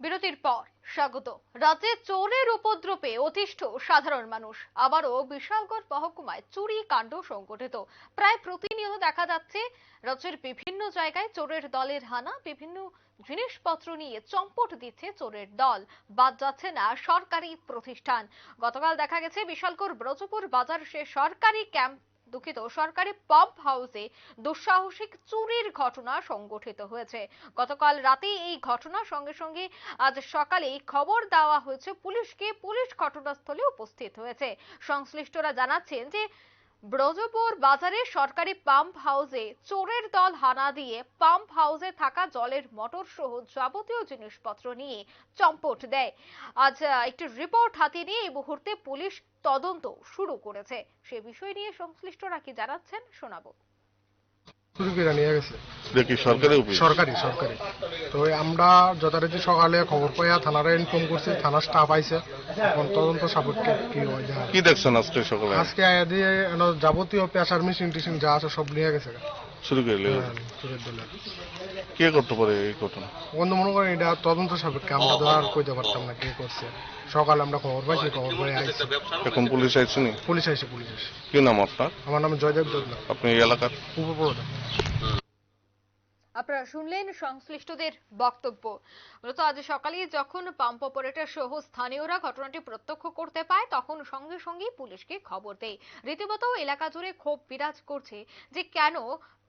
বিরতির পর। স্বাগত। রাজ্যে চোরের উপদ্রবে অতিষ্ঠ সাধারণ মানুষ। আবারও বিশালগড় মহকুমায় চুরি কাণ্ড সংঘটিত। প্রায় প্রতিনিয়ত দেখা যাচ্ছে, রাজ্যের বিভিন্ন জায়গায় চোরের দলের হানা, বিভিন্ন জিনিসপত্র নিয়ে চম্পট দিচ্ছে চোরের দল। বাদ যাচ্ছে না সরকারি প্রতিষ্ঠান। গতকাল দেখা গেছে, বিশালগড় ব্রজপুর বাজার সে সরকারি ক্যাম্প দুঃখিত, সরকারি পাম্প হাউসে দুঃসাহসিক চুরির ঘটনা সংগঠিত হয়েছে। গতকাল রাতে এই ঘটনার সঙ্গে সঙ্গে আজ সকালে খবর দেওয়া হয়েছে পুলিশকে। পুলিশ ঘটনাস্থলে উপস্থিত হয়েছে। সংশ্লিষ্টরা জানাচ্ছেন যে ব্রজপুর বাজারে সরকারি পাম্প হাউসে চোরের দল হানা দিয়ে পাম্প হাউসে থাকা জলের মোটর সহ যাবতীয় জিনিসপত্র নিয়ে চম্পট দেয়। আজ একটি রিপোর্ট হাতে নিয়ে এই মুহূর্তে পুলিশ তদন্ত শুরু করেছে। সে বিষয় নিয়ে সংশ্লিষ্টরা কি জানাচ্ছেন শোনাবো। চুরি করে নিয়ে গেছে। দেখি সরকারি অফিস? সরকারি সরকারি। তো আমরা যথারীতি সকালে খবর পাইয়া থানারে ইনফর্ম করছি থানার স্টাফ আইছে। এখন তদন্ত সাপেক্ষে কি হয় কি দেখছেন আজকে সকালে? আজকে আয়া দিয়ে যাবতীয় পেশার মেশিন টিশিন যা আছে সব নিয়ে গেছে। শুরু করে হ্যাঁ, কে করতে পারে এই ঘটনা? বন্ধু মনে করেন এটা তদন্ত সাপেক্ষে আমরা তো আর কইতে পারতাম না কে করছে। সকালে আমরা খবর পাইছি খবর পাই আইছি। এখন পুলিশ আইসেনি পুলিশ আইছে পুলিশ আইছে। কি নাম আপনার? আমার নাম জয়দেব দেবনাথ আপনি এই এলাকার? উপপ্রধান। আপনারা শুনলেন সংশ্লিষ্টদের বক্তব্য। মূলত আজ সকালে যখন পাম্প অপারেটর সহ স্থানীয়রা ঘটনাটি প্রত্যক্ষ করতে পায়, তখন সঙ্গে সঙ্গে পুলিশকে খবর দেয়। রীতিমতো এলাকা জুড়ে ক্ষোভ বিরাজ করছে যে কেন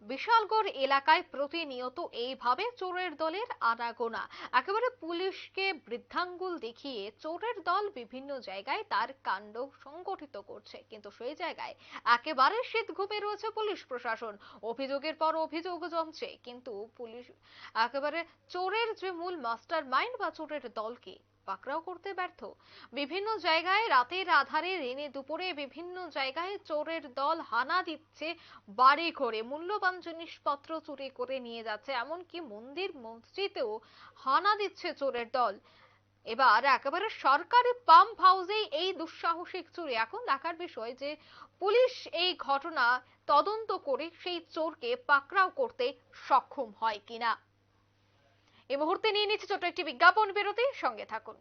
বিশালগড় এলাকায় প্রতিনিয়ত এইভাবে চোরের দলের আনাগোনা। একেবারে পুলিশকে বৃদ্ধাঙ্গুল দেখিয়ে চোরের দল বিভিন্ন জায়গায় তার কাণ্ড সংগঠিত করছে। কিন্তু সেই জায়গায় একেবারে শীত ঘুমে রয়েছে পুলিশ প্রশাসন। অভিযোগের পর অভিযোগ জমছে। কিন্তু পুলিশ একেবারে চোরের যে মূল মাস্টার মাইন্ড বা চোরের দলকে পাকড়াও করতে ব্যর্থ। বিভিন্ন জায়গায় রাতের আধারে রেনে দুপুরে বিভিন্ন জায়গায় চোরের দল হানা দিচ্ছে বাড়ি ঘরে। মূল্যবান জিনিসপত্র চুরি করে নিয়ে যাচ্ছে, এমনকি মন্দির, মসজিদেও হানা দিচ্ছে চোরের দল। এবার একেবারে সরকারি পাম্প হাউসে এই দুঃসাহসিক চুরি। এখন দেখার বিষয় যে, পুলিশ এই ঘটনা তদন্ত করে সেই চোরকে পাকড়াও করতে সক্ষম হয় কিনা। এই মুহূর্তে নিয়ে নিচ্ছে ছোট একটি বিজ্ঞাপন বিরতি। সঙ্গে থাকুন।